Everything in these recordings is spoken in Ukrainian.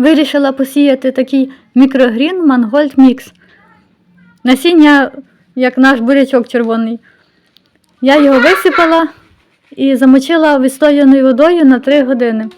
Вирішила посіяти такий мікрогрін Мангольд Мікс. Насіння, як наш бурячок червоний. Я його висипала і замочила відстояною водою на 3 години.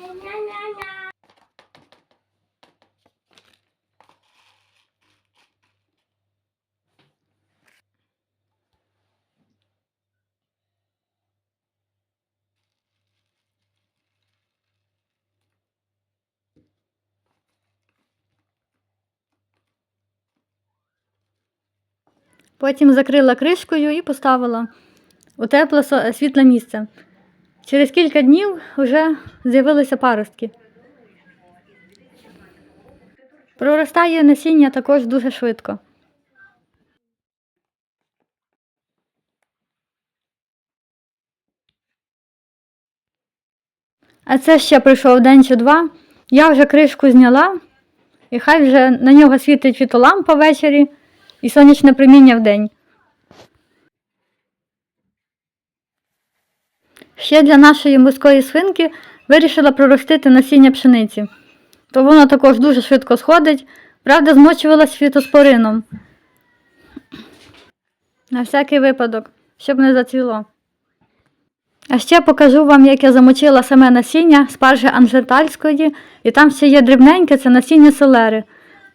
Потім закрила кришкою і поставила у тепле світле місце. Через кілька днів вже з'явилися паростки. Проростає насіння також дуже швидко. А це ще пройшов день чи два. Я вже кришку зняла, і хай вже на нього світить фітолампа ввечері і сонячне проміння вдень. Ще для нашої морської свинки вирішила проростити насіння пшениці. То воно також дуже швидко сходить, правда, змочувалась фітоспорином. На всякий випадок, щоб не зацвіло. А ще покажу вам, як я замочила саме насіння спаржі анжетальської, і там ще є дрібненьке, це насіння селери.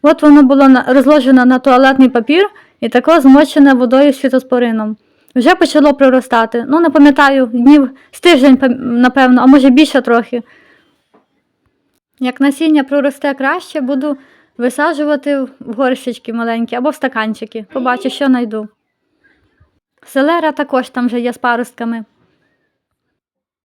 От воно було розложено на туалетний папір і тако змочене водою з фітоспорином. Вже почало проростати. Ну, не пам'ятаю, днів з тиждень, напевно, а може більше трохи. Як насіння проросте краще, буду висаджувати в горщички маленькі або в стаканчики. Побачу, що знайду. Селера також там вже є з паростками.